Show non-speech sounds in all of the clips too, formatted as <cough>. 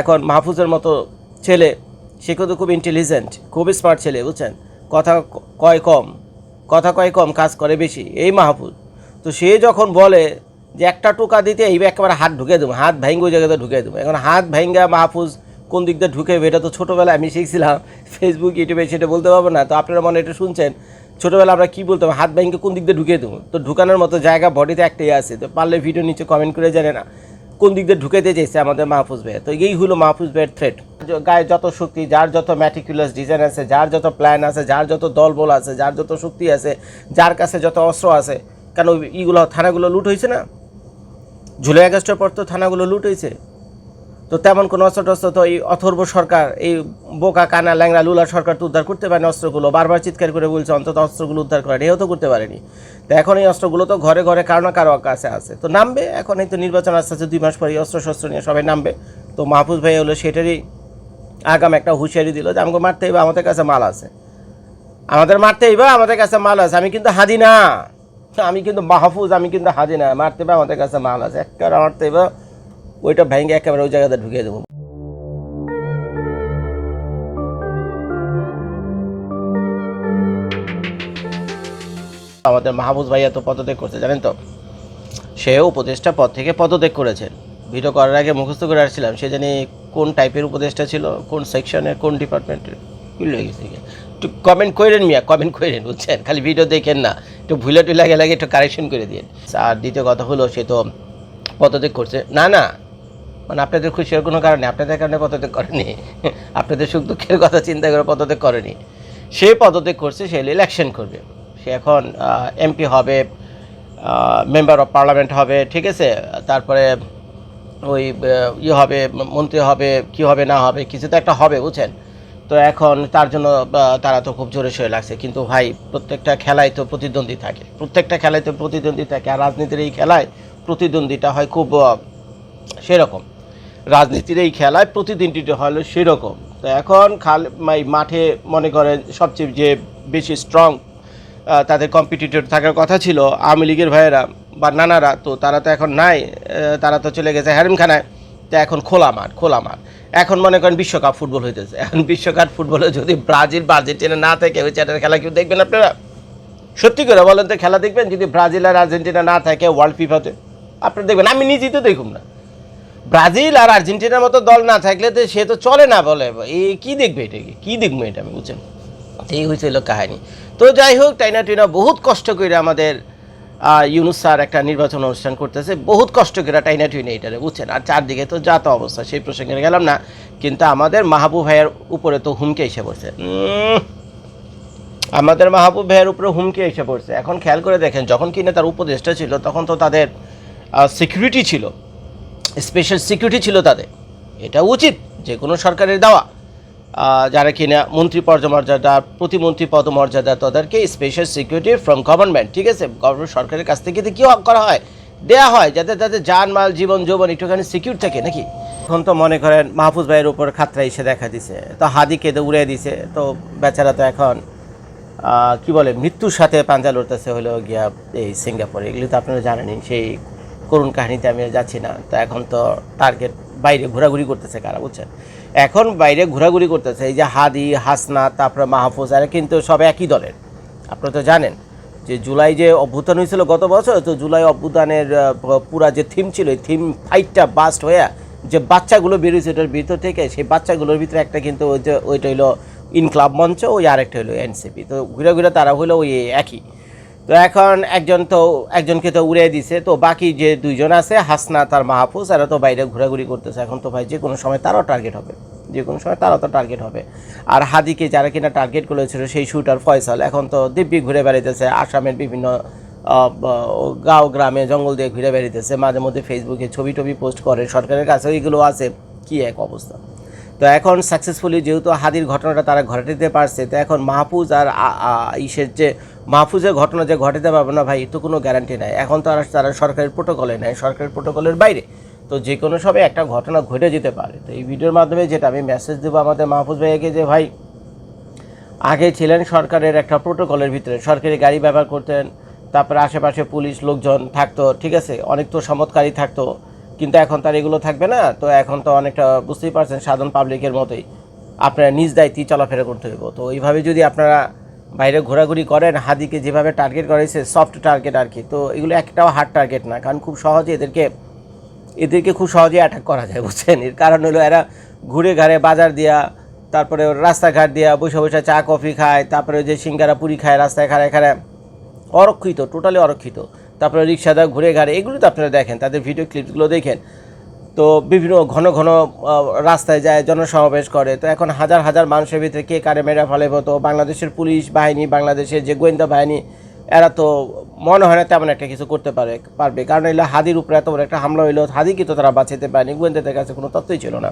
এখন মাহফুজের মতো ছেলে, সে কিন্তু খুব ইন্টেলিজেন্ট খুবই স্মার্ট ছেলে, বুঝছেন? কথা কয় কম, কথা কয় কম, কাজ করে বেশি, এই মাহফুজ। তো সে যখন বলে যে একটা টোকা দিতে এই একেবারে হাত ঢুকে দেবো, হাত ভাঙ্গে ওই জায়গাতে ঢুকে দেবো। এখন হাত ভাঙ্গা মাহফুজ কোন দিক দিয়ে ঢুকে এটা তো ছোটোবেলায় আমি শিখছিলাম ফেসবুক ইউটিউবে সেটা বলতে পারব না। তো আপনারা মনে এটা শুনছেন ছোটোবেলা আমরা কী বলতাম, হাত ব্যাংকে কোন দিক দিয়ে ঢুকিয়ে দেবো? তো ঢুকানোর মতো জায়গা বডিতে একটাই আছে, তো পারলে ভিডিও নিচে কমেন্ট করে জানে না কোন দিক দিয়ে ঢুকাইতে চাইছে আমাদের মাহফুজ ভাই তো এই হলো মাহফুজ ভাইয়ের থ্রেট গায়ে যত শক্তি, যার যত ম্যাটিকুলাস ডিজাইন আছে, যার যত প্ল্যান আছে, যার যত দলবল আছে, যার যত শক্তি আছে, যার কাছে যত অস্ত্র আছে, কেন ইগুলো থানাগুলো লুট হয়েছে না? জুলাই আগস্টের পর তো থানাগুলো লুট হয়েছে তো তেমন কোনো অস্ত্র টস্ত্র তো এই অথর্ব সরকার, এই বোকা, কানা ল্যাংরা লুলা সরকার তো উদ্ধার করতে পারেনি অস্ত্রগুলো। বারবার চিৎকার করে বলছে, অন্তত অস্ত্রগুলো উদ্ধার করা এও তো করতে পারেনি। তো এখন এই অস্ত্রগুলো তো ঘরে ঘরে কারও না কারও কাছে আছে। তো নামবে, এখন এই তো নির্বাচন আসতে আছে দুই মাস পরে এই অস্ত্র শস্ত্র নিয়ে সবাই নামবে। তো মাহফুজ ভাই হলো সেটারই আগাম একটা হুঁশিয়ারি দিল যে আমাকে মারতেই বা আমাদের কাছে মাল আছে। আমাদের মারতেই বা আমাদের কাছে মাল আছে। আমি কিন্তু হাদি না। আমি কিন্তু মাহফুজ, আমি কিন্তু হাদি না। মারতে বা আমাদের কাছে মাল আছে। একেবারে মারতেই বা ওইটা ভেঙে একেবারে ওই জায়গাতে ঢুকিয়ে দেবো। আমাদের মাহবুজ ভাইয়া তো পদত্যাগ করছে, জানেন তো? সেও উপদেষ্টা পদ থেকে পদত্যাগ করেছেন ভিডিও করার আগে মুখস্থ করে আসছিলাম, সে জানি কোন টাইপের উপদেষ্টা ছিল, কোন সেকশনের কোন ডিপার্টমেন্টের ভুল গেছে একটু কমেন্ট করেন মিয়া কমেন্ট করেন বুঝছেন? খালি ভিডিও দেখেন না, একটু ভুলে টুলে গেলে একটু কারেকশন করে দিন আর দ্বিতীয় কথা হলো, সে তো পদত্যাগ করছে। না না মানে আপনাদের খুশির কোনো কারণে, আপনাদের কারণে পদত্যাগ করেনি। আপনাদের সুখ দুঃখের কথা চিন্তা করে পদত্যাগ করেনি। সে পদত্যাগ করছে, সে ইলেকশন করবে। সে এখন এমপি হবে মেম্বার অফ পার্লামেন্ট হবে, ঠিক আছে? তারপরে ওই ইয়ে হবে, মন্ত্রী হবে, কি হবে, না হবে, কিছু তো একটা হবে, বুঝছেন? তো এখন তার জন্য তারা তো খুব জোরে সয়ে লাগছে। কিন্তু ভাই, প্রত্যেকটা খেলায় তো প্রতিদ্বন্দ্বী থাকে। প্রত্যেকটা খেলায় তো প্রতিদ্বন্দ্বী থাকে। আর রাজনীতির এই খেলায় প্রতিদ্বন্দ্বিতা হয় খুব সেরকম। রাজনীতির এই খেলায় প্রতিদ্বন্দ্বিতা হলো সেরকম। তো এখন খাল মাঠে মনে করেন সবচেয়ে যে বেশি স্ট্রং তাদের কম্পিটিটর থাকার কথা ছিল আওয়ামী লীগের ভাইয়েরা বা নানারা, তো তারা তো এখন নাই তারা তো চলে গেছে হ্যারিমখানায় তো এখন খোলা মাঠ খোলা মাঠ। এখন মনে করেন বিশ্বকাপ ফুটবল হইতেছে। এখন বিশ্বকাপ ফুটবলে যদি ব্রাজিল আর্জেন্টিনা না থাকে, ওই চ্যাটের খেলা কেউ দেখবেন আপনারা? সত্যি করে বলেন তো, খেলা দেখবেন? যদি ব্রাজিল আর আর্জেন্টিনা না থাকে ওয়ার্ল্ড ফিফাতে আপনারা দেখবেন। আমি নিজেই তো দেখুন না। ব্রাজিল আর আর্জেন্টিনার মতো দল না থাকলে তো সে তো চলে না বলে। এই কি দেখবে এটাকে কি দেখব এটা আমি বুঝছেন এই হয়েছিল কাহিনী। তো যাই হোক টাইনা টিনা? বহুত কষ্ট করে আমাদের ইউনুস স্যার একটা নির্বাচন অনুষ্ঠান করতেছে। বহুত কষ্ট করে টাইনা টুইনে এটারে বুঝছেন? আর চারদিকে তো যা তো অবস্থা, সেই প্রসঙ্গে গেলাম না। কিন্তু আমাদের মাহবুব ভাইয়ের উপরে তো হুমকে এসে পড়ছে। আমাদের মাহবুব ভাইয়ের উপরে হুমকি এসে পড়ছে। এখন খেয়াল করে দেখেন, যখন কিনা তার উপদেষ্টা ছিল, তখন তো তাদের সিকিউরিটি ছিল। স্পেশাল সিকিউরিটি ছিল তাদের। এটা উচিত যে কোনো সরকারের দেওয়া। যারা কিনা মন্ত্রী পদমর্যাদা প্রতিমন্ত্রী পদমর্যাদা, তাদেরকে স্পেশাল সিকিউরিটি ফ্রম গভর্নমেন্ট ঠিক আছে? গভর্নমেন্ট সরকারের কাছ থেকে কী করা হয়, দেয়া হয়, যাতে তাদের জানমাল জীবন, যৌবন একটুখানি সিকিউর থাকে নাকি? এখন তো মনে করেন মাহফুজ ভাইয়ের উপর খাতরা এসে দেখা দিছে। তো হাদি কেঁদে উড়ে দিছে। তো বেচারা তো এখন কি বলে, মৃত্যুর সাথে পাঞ্জা লড়তেছে হলো গিয়া এই সিঙ্গাপুরে। এগুলি তো আপনারা জানেনই, সেই করুণ কাহিনীতে আমি যাচ্ছি না। তো এখন তো টার্গেট বাইরে ঘোরাঘুরি করতেছে কারা, বুঝছেন? এখন বাইরে ঘোরাঘুরি করতেছে, এই যে হাদি হাসনা তারপরে মাহফুজ, এরা কিন্তু সব একই দলের। আপনারা তো জানেন যে জুলাই যে অভ্যুত্থান হয়েছিল গত বছর, তো জুলাই অভ্যুত্থানের পুরা যে থিম ছিল, এই থিম ফাইটটা বাস্ট হয়ে যে বাচ্চাগুলো বেরিয়েছে ওটার ভিতর থেকে, সেই বাচ্চাগুলোর ভিতরে একটা কিন্তু ওই যে, ওইটা হলো ইনক্লাব মঞ্চ, ওই আরেকটা হলো এনসিপি। তো ঘুরে ঘুরে তারা হলো ওই একই। তো এখন একজন তো, একজনকে তো উড়িয়ে দিছে। তো বাকি যে দুইজন আছে হাসনা তার মাহফুজ, এরা তো বাইরে ঘোরাঘুরি করতেছে। এখন তো ভাই যে কোনো সময় তারাও টার্গেট হবে। যে কোনো সময় তারাও তো টার্গেট হবে। আর হাদিকে যারা কিনা টার্গেট করেছিল, সেই শুটার ফয়সাল এখন তো দিব্যি ঘুরে বেড়াইতেছে। আসামের বিভিন্ন গাঁও, গ্রামে জঙ্গল দিয়ে ঘুরে বেড়াইতেছে। মাঝে মধ্যে ফেসবুকে ছবি টবি পোস্ট করে। সরকারের কাছে এইগুলো আছে। কী এক অবস্থা? তো এখন সাকসেসফুলি যেহেতু হাদির ঘটনাটা তারা ঘটাতে পারছে, তো এখন মাহফুজ আর ইসের যে মাহফুজের ঘটনা যে ঘটাতে পারবে না ভাই তো কোনো গ্যারান্টি নাই। এখন তো আর তারা সরকারের প্রোটোকলে নেয় সরকারের প্রোটোকলের বাইরে। তো যে কোনো সময় একটা ঘটনা ঘটে যেতে পারে। তো এই ভিডিওর মাধ্যমে যেটা আমি মেসেজ দেবো আমাদের মাহফুজ ভাইয়াকে যে, ভাই, আগে ছিলেন সরকারের একটা প্রোটোকলের ভিতরে। সরকারি গাড়ি ব্যবহার করতেন, তারপরে আশেপাশে পুলিশ লোকজন থাকতো, ঠিক আছে? অনেক তো সমৎকারী থাকতো। কিন্তু এখন তার এগুলো থাকবে না, তো এখন তো অনেকটা বুঝতেই পারছেন সাধারণ পাবলিকের মতোই আপনারা নিজ দায়িত্বে চলাফেরা করতে হইব। তো এইভাবে যদি আপনারা বাইরে ঘোরাঘুরি করেন, হাদিকে যেভাবে টার্গেট করেছে সফট টার্গেট আর কি, তো এগুলো একটাও হার্ড টার্গেট না, কারণ খুব সহজে এদেরকে এদেরকে খুব সহজে অ্যাটাক করা যায়, বুঝছেন? এর কারণ হলো এরা ঘুরে ঘাড়ে বাজার দিয়া, তারপরে রাস্তাঘাট দিয়া বসে বসে চা, কফি খায়, তারপরে যে সিঙ্গারা পুরি খায়, রাস্তায় খাড়ায় খাড়ায়, অরক্ষিত টোটালি অরক্ষিত। তারপরে রিক্সাদা ঘুরে ঘাড়ে এগুলো তো আপনারা দেখেন, তাদের ভিডিও ক্লিপসগুলো দেখেন। তো বিভিন্ন ঘন ঘন রাস্তায় যায়, জনসমাবেশ করে। তো এখন হাজার হাজার মানুষের ভিতরে কে কারে মেরা ফেলে তো বাংলাদেশের পুলিশ বাহিনী, বাংলাদেশের যে গোয়েন্দা বাহিনী, এরা তো মনে হয় না তেমন একটা কিছু করতে পারে, পারবে। কারণ এগুলো হাদির উপরে এত বড় একটা হামলা হইল, হাদিকে তো তারা বাঁচাতে পারেনি, গোয়েন্দাদের কাছে কোনো তথ্যই ছিল না।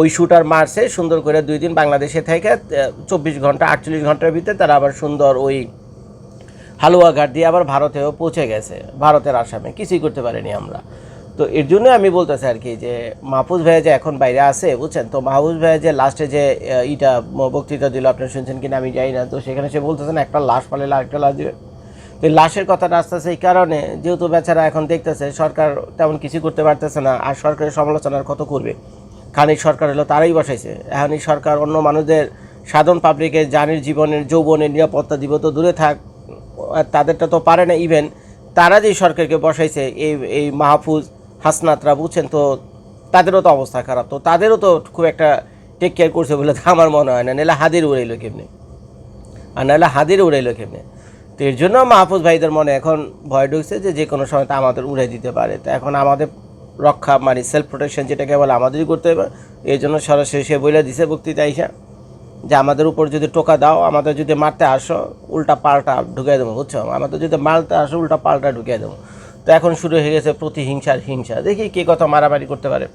ওই শুটার মারছে, সুন্দর করে দুই দিন বাংলাদেশে থেকে চব্বিশ ঘণ্টা, আটচল্লিশ ঘণ্টার ভিতরে তারা আবার সুন্দর ওই হালুয়াঘাট দিয়ে আবার ভারতেও পৌঁছে গেছে, ভারতের আসামে। কিছুই করতে পারিনি আমরা। তো এর জন্য আমি বলতেছি আর কি যে, মাহফুজ ভাইয়া যে এখন বাইরে আছে, বুঝছেন? তো মাহফুজ ভাইয়া যে লাস্টে যে ইটা বক্তৃতা দিল, আপনি শুনছেন কিনা আমি জানি না। তো সেখানে সে বলতেছেন একটা লাশ পালে আরেকটা লাশ দিবে। তো লাশের কথাটা আসতে আসতে এই কারণে যেহেতু বেচারা এখন দেখতেছে, সরকার তেমন কিছু করতে পারতেছে না, আর সরকারের সমালোচনার কত করবে? খানিক সরকার হলো তারাই বসাইছে। এখন এই সরকার অন্য মানুষদের, সাধারণ পাবলিকের জানের জীবনের, যৌবনের নিরাপত্তা দিব, তো দূরে থাক। তাদেরটা তো পারে না ইভেন তারা যে সরকারকে বসাইছে, এই এই মাহফুজ হাসনাতরা বুঝছেন তো, তাদেরও তো অবস্থা খারাপ। তো তাদেরও তো খুব একটা টেক কেয়ার করছে বলে আমার মনে হয় না। নাহলে হাদির উড়াইলো কেমনি? আর নাহলে হাদির উড়াইলো কেমনে? তো এর জন্য মাহফুজ ভাইদের মনে এখন ভয় ঢুকছে যে যে কোনো সময় তা আমাদের উড়ে দিতে পারে। তো এখন আমাদের রক্ষা মানে সেলফ প্রোটেকশন যেটাকে বলে, আমাদেরই করতে হবে। এই জন্য সরাসরি সে বলে দিছে বক্তৃতা আইসা। যে আমাদের উপর যদি টোকা দাও, আমাদের যদি মারতে আসো, উল্টা পাল্টা ঢুকিয়ে দেবো, বুঝছ? আমাদের যদি মারতে আসো, উল্টা পাল্টা ঢুকিয়ে দেবো। তো এখন শুরু হয়ে গেছে প্রতিহিংসার হিংসা। দেখি কে কত মারামারি করতে পারে।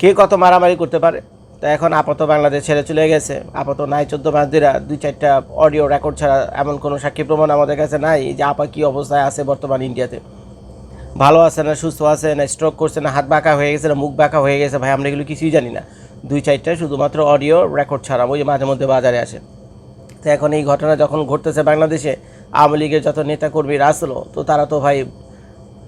কে কত মারামারি করতে পারে। তো এখন আপাতত বাংলাদেশ ছেড়ে চলে গেছে। আপাতত নাই চোদ্দ মাস দিরা দুই চারটা অডিও রেকর্ড ছাড়া এমন কোনো সাক্ষী প্রমাণ আমাদের কাছে নাই যে আপা কী অবস্থায় আছে বর্তমান ইন্ডিয়াতে। ভালো আছে না সুস্থ আছে, না স্ট্রোক করছে, না হাত বাঁকা হয়ে গেছে, না মুখ বাঁকা হয়ে গেছে, ভাই, আমরা এগুলো কিছুই জানি না। দুই চারটা শুধুমাত্র অডিও রেকর্ড ছাড়া ওই মাঝে মধ্যে বাজারে আসে। তো এখন এই ঘটনা যখন ঘটতেছে বাংলাদেশে, আওয়ামী লীগের যত নেতাকর্মীরা আসলো, তো তারা তো ভাই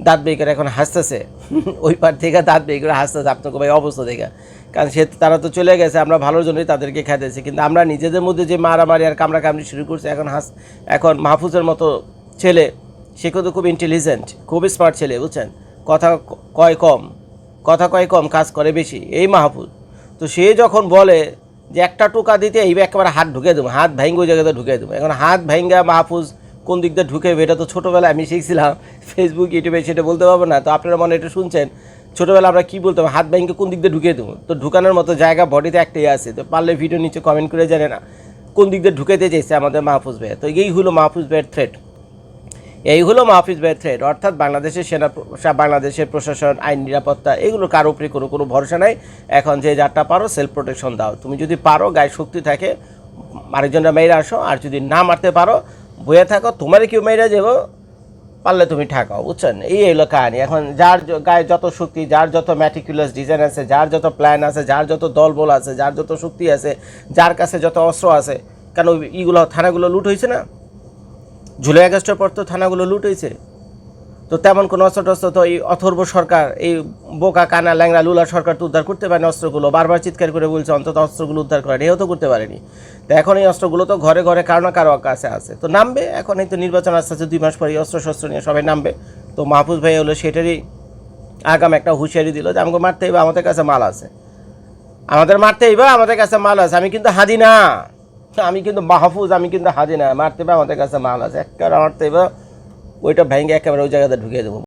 দাঁত বের করে এখন হাসতেছে। <laughs> ওই পার থেকে দাঁত বের করে হাসতেছে। আপনাকে ভাই অবস্থা দেখে। কারণ সে, তারা তো চলে গেছে, আমরা ভালোর জন্যই তাদেরকে খেতেছি। কিন্তু আমরা নিজেদের মধ্যে যে মারামারি আর কামড়া কামড়ি শুরু করছি, এখন হাস, এখন মাহফুজের মতো ছেলে, সে কিন্তু খুব ইন্টেলিজেন্ট খুব স্মার্ট ছেলে, বুঝছেন? কথা কয় কম, কথা কয় কম, কাজ করে বেশি। এই মাহফুজ তো সে যখন বলে যে একটা টোকা দিতে এই একেবারে হাত ঢুকে দেবো, হাত ভাঙ্গ ওই জায়গাতে ঢুকে দেবো। এখন হাত ভাঙ্গা মাহফুজ কোন দিক দিয়ে ঢুকে এটা তো ছোটোবেলায় আমি শিখছিলাম ফেসবুক ইউটিউবে সেটা বলতে পারব না। তো আপনারা মনে এটা শুনছেন ছোটোবেলা আমরা কী বলতাম, হাত ভাঙ্গে কোন দিক দিয়ে ঢুকে দেবো? তো ঢুকানোর মতো জায়গা বডিতে একটাই আছে, তো পারলে ভিডিও নিচে কমেন্ট করে জানে না, কোন দিক দিয়ে ঢুকেতে চাইছে আমাদের মাহফুজ ভাইয়া। তো এই হলো মাহফুজ ভাইয়ের থ্রেট এই হলো মাহফিজ ভাইয়ের থ্রেড অর্থাৎ বাংলাদেশের সেনা বাংলাদেশের প্রশাসন, আইন নিরাপত্তা, এগুলো কারও উপরে কোনো কোনো ভরসা নাই। এখন যে যারটা পারো সেলফ প্রোটেকশন দাও। তুমি যদি পারো, গায়ে শক্তি থাকে, আরেকজনরা মেয়েরা আসো। আর যদি না মারতে পারো বয়ে থাকো, তোমারই কেউ মেয়েরা যাব, পারলে তুমি ঠাকাও, বুঝছেন? এই হলো কাহিনি। এখন যার গায়ে যত শক্তি, যার যত ম্যাটিকুলাস ডিজাইন আছে, যার যত প্ল্যান আছে, যার যত দলবল আছে, যার যত শক্তি আছে, যার কাছে যত অস্ত্র আছে, কেন ওই ইগুলো থানাগুলো লুট হয়েছে না? জুলাই আগস্টের পর তো থানাগুলো লুট হয়েছে তো তেমন কোনো অস্ত্র টস্ত্র তো এই অথর্ব সরকার, এই বোকা, কানা ল্যাংরা লুলা সরকার তো উদ্ধার করতে পারেনি অস্ত্রগুলো। বারবার চিৎকার করে বলছে, অন্তত অস্ত্রগুলো উদ্ধার করেনি। এও তো করতে পারেনি। তো এখন এই অস্ত্রগুলো তো ঘরে ঘরে কারও না কারও কাছে আছে। তো নামবে, এখন এই তো নির্বাচন আসতে আছে দুই মাস পরে অস্ত্র শস্ত্র নিয়ে সবাই নামবে। তো মাহফুজ ভাই হলো সেটারই আগাম একটা হুঁশিয়ারি দিল যে আমাকে মারতে হইবে, আমাদের কাছে মাল আছে। আমাদের মারতে হইবে, আমাদের কাছে মাল আছে। আমি কিন্তু হাদি না। আমি কিন্তু মাহফুজ, আমি কিন্তু হাজি না। মারতে পারে আমাদের কাছে মাল আছে। একেবারে মারতে হইবে ওইটা ভেঙে একেবারে ওই জায়গাতে ঢুকিয়ে দেবো।